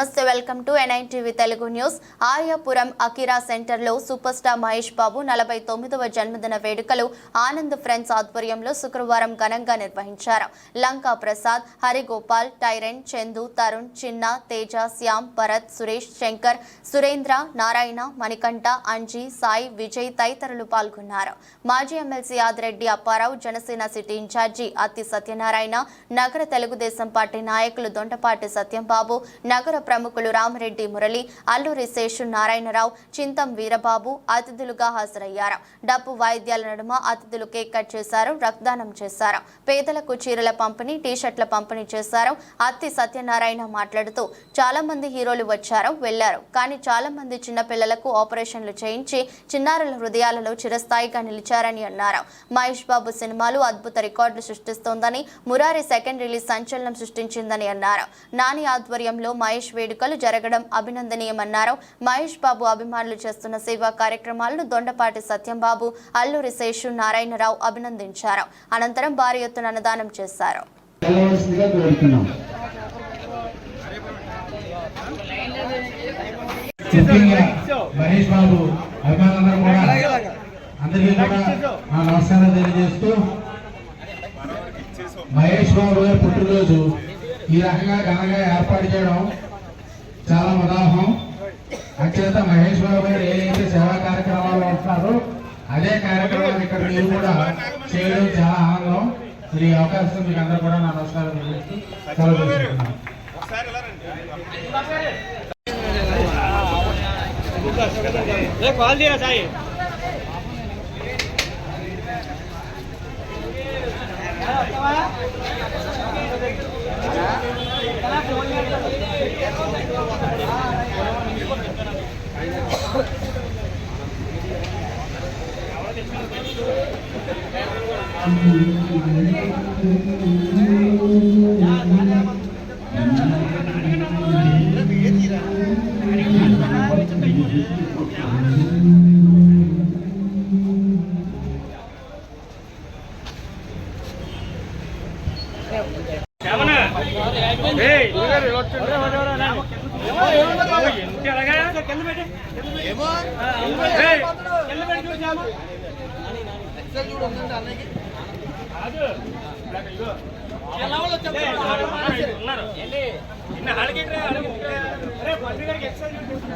నమస్తే welcome to ఎన్ఐన్ TV Telugu news. Aryapuram అకిరా సెంటర్లో సూపర్ స్టార్ మహేష్ బాబు నలభై తొమ్మిదవ జన్మదిన వేడుకలు ఆనంద్ ఫ్రెండ్స్ ఆధ్వర్యంలో శుక్రవారం ఘనంగా నిర్వహించారు. లంకా ప్రసాద్ హరిగోపాల్ టైరెన్ చందు తరుణ్ చిన్న తేజ శ్యామ్ భరత్ సురేష్ శంకర్ సురేంద్ర నారాయణ మణికంఠ అంజీ సాయి విజయ్ తదితరులు పాల్గొన్నారు. మాజీ MLC Adireddy Apparao Janasena city incharge Atti Satyanarayana నగర తెలుగుదేశం పార్టీ నాయకులు దొండపాటి సత్యంబాబు నగర ప్రముఖులు రామరెడ్డి మురళి అల్లూరి శేషు నారాయణరావు చింతం వీరబాబు అతిథులుగా హాజరయ్యారు. డప్పు వాయిద్యాల నడుమ అతిథులు కేక్ కట్ చేశారు రక్తదానం చేశారు. పేదలకు చీరల పంపిణీ టీషర్ట్ల పంపిణీ చేశారు. అత్తి సత్యనారాయణ మాట్లాడుతూ చాలా మంది హీరోలు వచ్చారు వెళ్ళారు కానీ చాలా మంది చిన్న పిల్లలకు ఆపరేషన్లు చేయించి చిన్నారుల హృదయాలలో చిరస్థాయిగా నిలిచారని అన్నారు. మహేష్ బాబు సినిమాలు అద్భుత రికార్డులు సృష్టిస్తోందని మురారి సెకండ్ రిలీజ్ సంచలనం సృష్టించిందని అన్నారు. నాని ఆధ్వర్యంలో మహేష్ వేడుక వేడుకలు జరగడం అభినందనీయమన్నారు. మహేష్ బాబు అభిమానులు చేస్తున్న సేవా కార్యక్రమాలను దొండపాటి సత్యంబాబు అల్లూరి శేషు నారాయణరావు అభినందించారు. అనంతరం భారీ ఎత్తున అన్నదానం చేశారు. మహేష్ బాబు అభిమానులందరూ కూడా అందరికీ కూడా నా నమస్కారం తెలియజేస్తూ మహేష్ బాబు గారి పుట్టినరోజు ఈ రకంగా ఘనంగా ఏర్పాటు చేయడం చాలా ఉదాహరణ అత్యంత మహేష్ బాబు గారు ఏదైతే సేవా కార్యక్రమాలు ఉంటున్నారో అదే కార్యక్రమాలు ఇక్కడ మీరు కూడా చేయడం చాలా ఆనందం. మరి ఈ అవకాశం మీకు అందరూ కూడా నా నమస్కారం కాల్ సాయి. Yeah. ఇలా వచ్చండి. ఓ, ఎంత ఎలాగా? ఏయ్, కాదు. ఇదిగో. ఏయ్, ఉన్నారు, ఉన్నారు. నిన్న హాల్కి రా, హాల్కి రా. అరే, పండుగ గారికి ఎక్సెల్ చూపించు.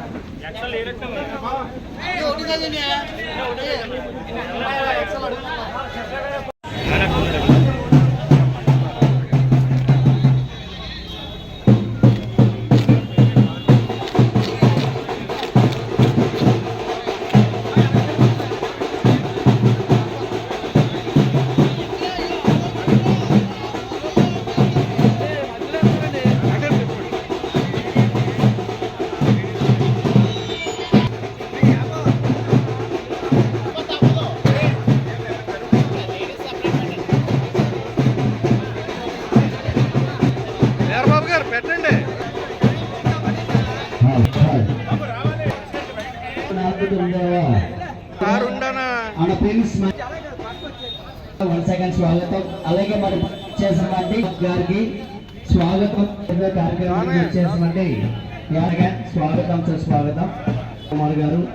సెకండ్ స్వాగతం. అలాగే మరి చేసినటువంటి గారికి స్వాగతం. కార్యక్రమం చేసినటువంటి స్వాగతం. సుస్వాగతం కుమార్ గారు.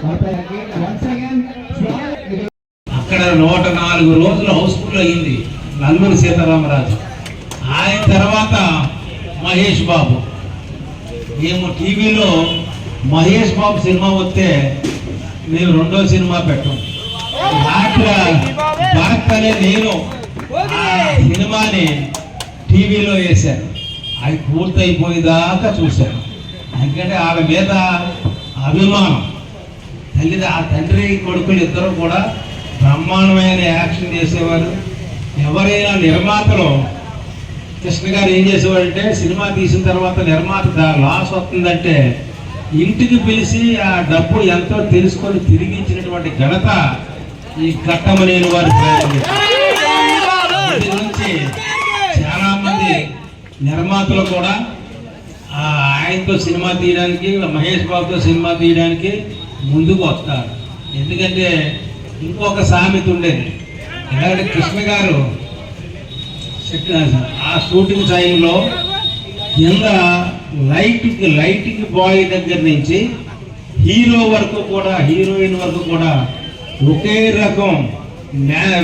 స్వాగతం. అక్కడ నూట నాలుగు రోజులు హౌస్ఫుల్ అయ్యింది నందమూరి సీతారామరాజు. ఆయన తర్వాత మహేష్ బాబు. మేము టీవీలో మహేష్ బాబు సినిమా వస్తే నేను రెండో సినిమా పెట్టాం రాత్రి అనే నేను ఆ సినిమాని టీవీలో వేశాను. అది పూర్తయిపోయేదాకా చూశాను. ఎందుకంటే ఆమె మీద అభిమానం. తల్లి ఆ తండ్రి కొడుకులు ఇద్దరు కూడా బ్రహ్మాండమైన యాక్షన్ చేసేవారు. ఎవరైనా నిర్మాతలు కృష్ణ గారు ఏం చేసేవారంటే సినిమా తీసిన తర్వాత నిర్మాత లాస్ వస్తుందంటే ఇంటికి పిలిచి ఆ డబ్బు ఎంతో తెలుసుకొని తిరిగి ఇచ్చినటువంటి ఘనత ఈ కట్టమనేని వారి దీని నుంచి చాలా మంది నిర్మాతలు కూడా ఆ ఆయనతో సినిమా తీయడానికి మహేష్ బాబుతో సినిమా తీయడానికి ముందుకు వస్తారు. ఎందుకంటే ఇంకొక సామెత ఉండేది. ఎందుకంటే కృష్ణ గారు ఆ షూటింగ్ టైంలో కింద లైటింగ్ లైటింగ్ బాయ్ దగ్గర నుంచి హీరో వరకు కూడా హీరోయిన్ వరకు కూడా ఒకే రకం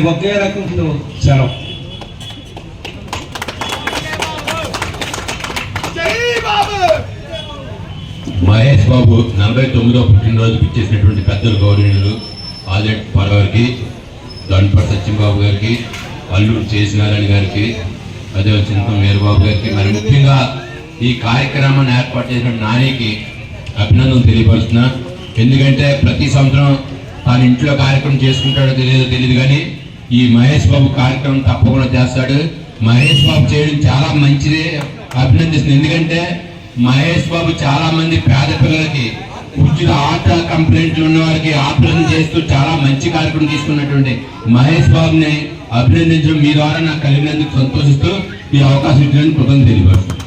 ఒకే రకం చరం మహేష్ బాబు నలభై తొమ్మిదో పుట్టినరోజు ఇచ్చేసినటువంటి పెద్దలు గౌరవనీయులు ఆదిరెడ్డి పరవారికి దండపడి సత్యంబాబు గారికి అల్లుడు చేసినారాయణ గారికి అదే చింతం వీరబాబు గారికి మరి ముఖ్యంగా ఈ కార్యక్రమాన్ని ఏర్పాటు చేసిన నానికి అభినందన తెలియపరుస్తున్నా. ఎందుకంటే ప్రతి సంవత్సరం తాను ఇంట్లో కార్యక్రమం చేసుకుంటాడో తెలియదో తెలియదు కానీ ఈ మహేష్ బాబు కార్యక్రమం తప్పకుండా చేస్తాడు. మహేష్ బాబు చేయడం చాలా మంచిది. అభినందిస్తుంది ఎందుకంటే మహేష్ బాబు చాలా మంది పేద పిల్లలకి కూర్చుని ఆట కంప్లైంట్లు ఉన్న వారికి ఆపరేషన్ చేస్తూ చాలా మంచి కార్యక్రమం తీసుకున్నటువంటి మహేష్ బాబుని అభినందించడం మీ ద్వారా నాకు కలిగినందుకు సంతోషిస్తూ ఈ అవకాశం ఇచ్చినందుకు కృతజ్ఞత తెలియపరుస్తుంది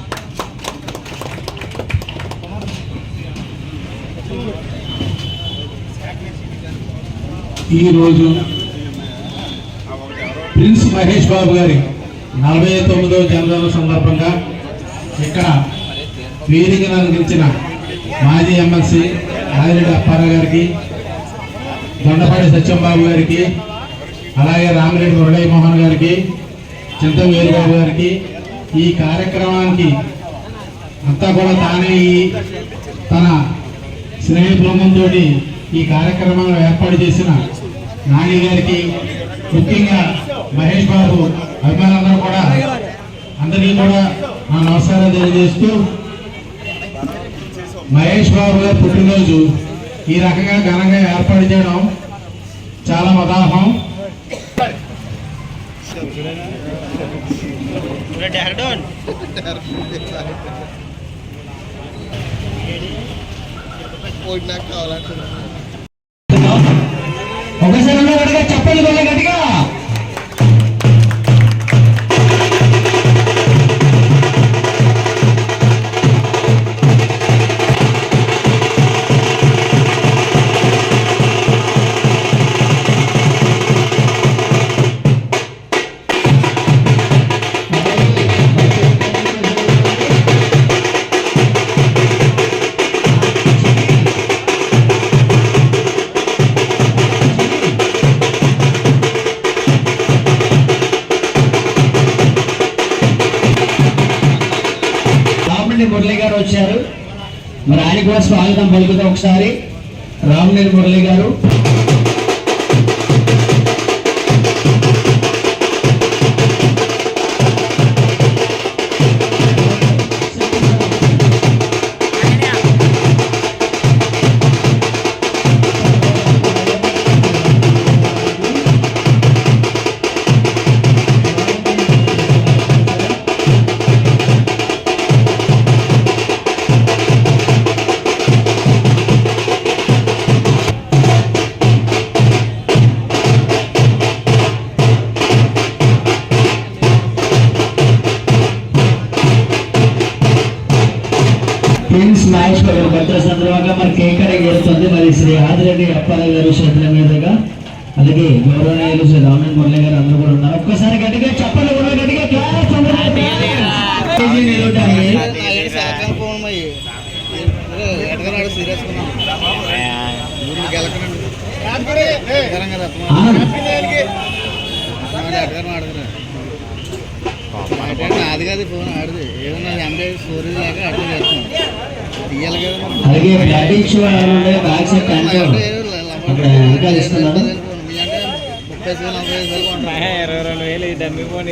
ఈరోజు ప్రిన్స్ మహేష్ బాబు గారి నలభై తొమ్మిదవ జన్మదిన సందర్భంగా ఇక్కడ వేదికను అందించిన మాజీ ఎమ్మెల్సీ ఆదిరెడ్డి అప్పారావు గారికి దొండపాటి సత్యంబాబు గారికి అలాగే రామిరెడ్డి మురళీ మోహన్ గారికి చింత వీరబాబు గారికి ఈ కార్యక్రమానికి అంతా కూడా తానే ఈ తన స్నేహ బృందంతో ఈ కార్యక్రమాన్ని ఏర్పాటు చేసిన నాని గారికి ముఖ్యంగా మహేష్ బాబు అభిమానులందరూ కూడా అందరికీ కూడా నా నమస్కారాలు తెలియజేస్తూ మహేష్ బాబు గారి పుట్టినరోజు ఈ రకంగా ఘనంగా ఏర్పాటు చేయడం చాలా ఉదాహరణ ఒకసారి గట్టిగా చెప్పండి కొద్దిగా గట్టిగా. మురళి గారు. మరి ఆయన కూడా స్వాగతం పలుకుతాం ఒకసారి. రామరెడ్డి మురళి గారు. బాబు భద్ర సందర్భంగా మరి కేక్ కటింగ్ జరుగుతుంది మరి శ్రీ ఆదిరెడ్డి అప్పారావు గారు చేతుల మీదుగా అలాగే గౌరవనీయులు శ్రీ రామన్ మురళి గారు అందరూ కూడా ఉన్నారు ఒక్కసారి గట్టిగా చెప్పండి కూడా గట్టిగా క్లాస్ అది కాదు ఫోన్ ఆడదు. ఏమన్నా ఎంబీ స్టోరేజ్ లేక అర్థం చేస్తున్నాం తీయాలి కదా. అలాగే బ్యాక్ సైడ్ అక్కడ ఇస్తున్నాడు? ముప్పై వేలు నలభై ఐదు వేలు కొంటాం. ఇరవై రెండు వేలు ఈ డమ్మి ఫోన్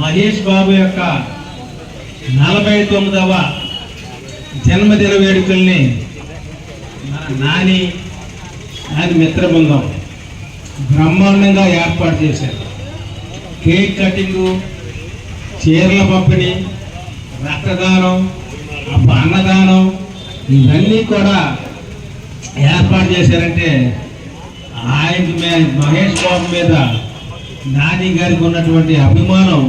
మహేష్ బాబు యొక్క నలభై తొమ్మిదవ జన్మదిన వేడుకల్ని నాని నాని మిత్ర బృందం బ్రహ్మాండంగా ఏర్పాటు చేశారు. కేక్ కటింగు చీరల పంపిణీ రక్తదానం అన్నదానం ఇవన్నీ కూడా ఏర్పాటు చేశారంటే ఆయన మహేష్ బాబు మీద నాని గారికి ఉన్నటువంటి అభిమానం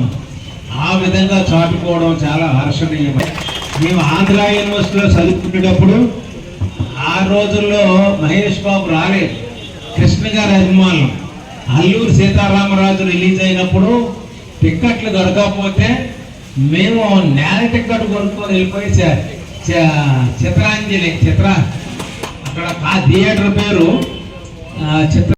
ఆ విధంగా చాటుకోవడం చాలా హర్షణీయం మేము ఆంధ్ర యూనివర్సిటీలో చదువుకునేటప్పుడు ఆ రోజుల్లో మహేష్ బాబు రాలేదు. కృష్ణ గారి అభిమానులు. అల్లూరు సీతారామరాజు రిలీజ్ అయినప్పుడు టిక్కెట్లు దొరకకపోతే మేము నేల టిక్కెట్ కొనుక్కొని వెళ్ళిపోయి చ- చిత్రాంజలి చిత్ర అక్కడ ఆ థియేటర్ పేరు చిత్ర